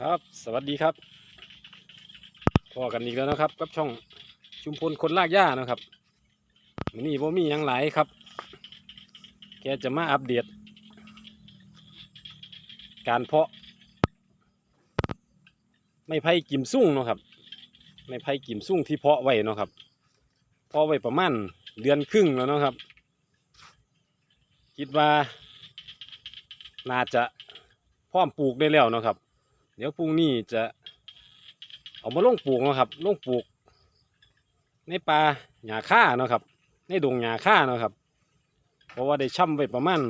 ครับ สวัสดีครับพอกันอีกแล้วนะครับ กับช่องชุมพลคนลากหญ้านะครับวันนี้ผมมีหยังหลายครับ แกจะมาอัปเดต การเพาะ ไม่ไผ่กิมซุ่งเนาะครับ ไม่ไผ่กิมซุ่งที่เพาะไว้เนาะครับเพาะไว้ประมาณเดือนครึ่งแล้วเนาะครับ คิดว่าน่าจะพร้อมปลูกได้แล้วเนาะครับ เดี๋ยวพรุ่งนี้จะเอามาลงปลูกนะครับลงปลูก ในป่าหญ้าค่าเนาะครับ ในดงหญ้าค่าเนาะครับ เพราะว่าได้ช่ำไวประมาณ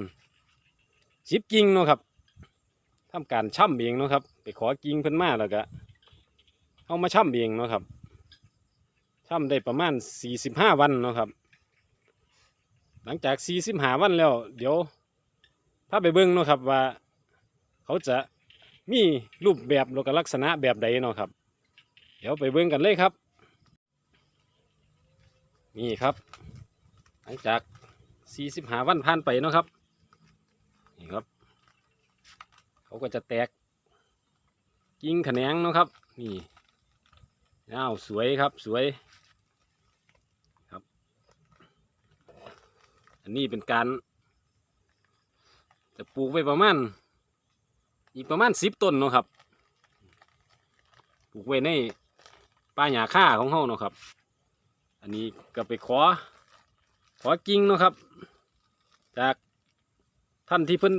สิบกิ่งเนาะครับทำการช่ำเองเนาะครับ ไปขอกิ่งเพิ่นมาแล้วก็เอามาช่ำเองเนาะครับช่ำได้ประมาณสี่สิบห้าวันเนาะครับ หลังจากสี่สิบห้าวันแล้ว เดี๋ยว ถ้าไปเบิ่งเนาะครับว่า เขาจะ มีรูปแบบแล้วก็ลักษณะแบบใดเนาะครับ เดี๋ยวไปเบิ่งกันเลยครับ นี่ครับ หลังจากสี่สิบหาวันผ่านไปเนาะครับ นี่ครับ เขาก็จะแตกกิ่งแขนงเนาะครับ นี่ยาวสวยครับสวยครับ อันนี้เป็นการจะปลูกไว้ประมาณ อีกประมาณสิบต้นเนาะครับปลูกไว้ในป่าหญ้าค่าของเฮาเนาะครับ อันนี้ก็ไปขอ ขอกิ่งเนาะครับ จากท่านที่เพิ่น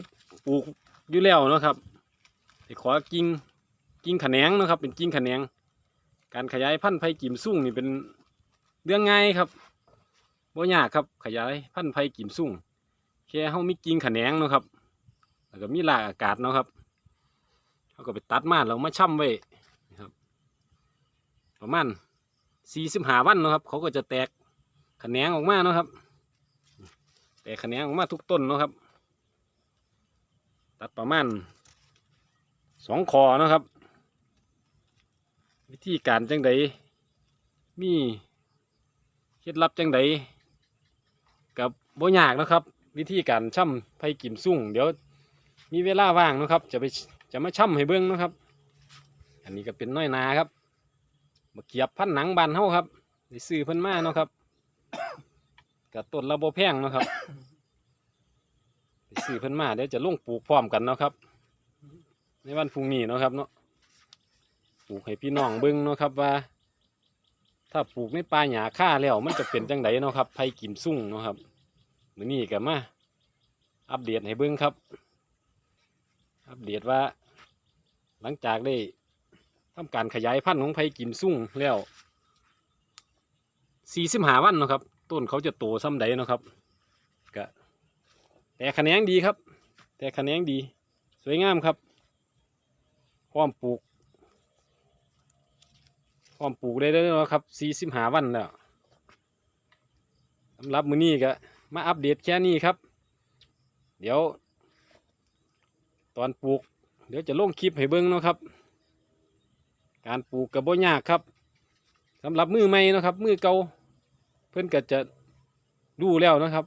ปลูกอยู่แล้วเนาะครับไปขอกิ่งกิ่งขแขนงเนาะครับ เป็นกิ่งขแขนง การขยายพันธุ์ไผ่กิ่มซุ่งนี่เป็นเรื่องง่ายครับบ่ยากครับ ขยายพันธุ์ไผ่กิ่มซุ่งแค่เฮามีกิ่งขแขนงเนาะครับ แล้วก็มีรากอากาศเนาะครับ เขาก็ไปตัดมาแล้วมาช่ำไว้นะครับประมาณสี่สิบหาวันนะครับ เขาก็จะแตกแขนงออกมาเนาะครับ แตกแขนงออกมาทุกต้นนะครับ ตัดประมาณสองคอเนาะครับ วิธีการจังใดมีเคล็ดลับจังใดกับโบยากนะครับ วิธีการช่ำไผ่กิมซุ่งเดี๋ยวมีเวลาว่างนะครับ จะไป จะมาช่ำให้เบิ้งนะครับ อันนี้ก็เป็นน้อยนาครับมาเกียบพันหนังบานเฮาครับได้ซื้อเพิ่นมาเนาะครับกับต้นระบบแพงเนาะครับได้ซื้อเพิ่นมาเดี๋ยวจะลงปลูกพร้อมกันเนาะครับ ในวันพรุ่งนี้เนาะครับเนาะปลูกให้พี่น้องเบิ้งเนาะครับว่า ถ้าปลูกในป่าหญ้าค่าแล้วมันจะเป็นจังไดเนาะครับไผ่กิมซุ่งเนาะครับมื้อนี้ก็มาอัปเดตให้เบิ้งครับ อัปเดตว่า หลังจากได้ทำการขยายพันธุ์ของไผ่กิมซุ่งแล้วสี่สิบหาวันนะครับ ต้นเขาจะโตซ้ำใดนะครับก็แต่ขแขนงดีครับ แต่ขแขนงดี สวยงามครับพร้อมปลูกพร้อมปลูกได้แล้วนะครับสี่สิบหาวันแล้วสำหรับมือนี้ก็มาอัปเดตแค่นี้ครับ เดี๋ยว ตอนปลูก เดี๋ยวจะลงคลิปให้เบิ้งเนาะครับ การปลูกกับบ่ยากครับสำหรับมือใหม่เนาะครับ มือเก่าเพิ่อนก็จะรู้แล้วนะครับ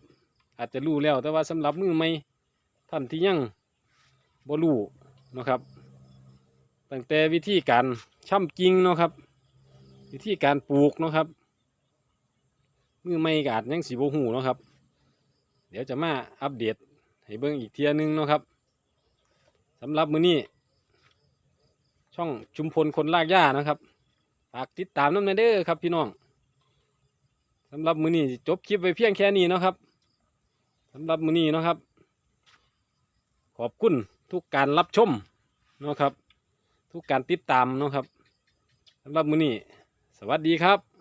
อาจจะรู้แล้วแต่ว่าสำหรับมือใหม่ท่านที่ยังบ่รู้นะครับตั้งแต่วิธีการช่ำกิ่งเนาะครับ วิธีการปลูกเนาะครับมือใหม่ก็อาจยังสีบ่หูเนาะครับ เดี๋ยวจะมาอัปเดตให้เบิ้งอีกเทียหนึงเนาะครับ สำหรับมือนี้ ช่องชุมพลคนลากหญ้านะครับฝากติดตามน้ำในเด้อครับพี่น้องสำหรับมือนี้จบคลิปไว้เพียงแค่นี้นะครับสำหรับมือนี้นะครับ ขอบคุณทุกการรับชมนะครับ ทุกการติดตามนะครับสำหรับมือนี้ สวัสดีครับ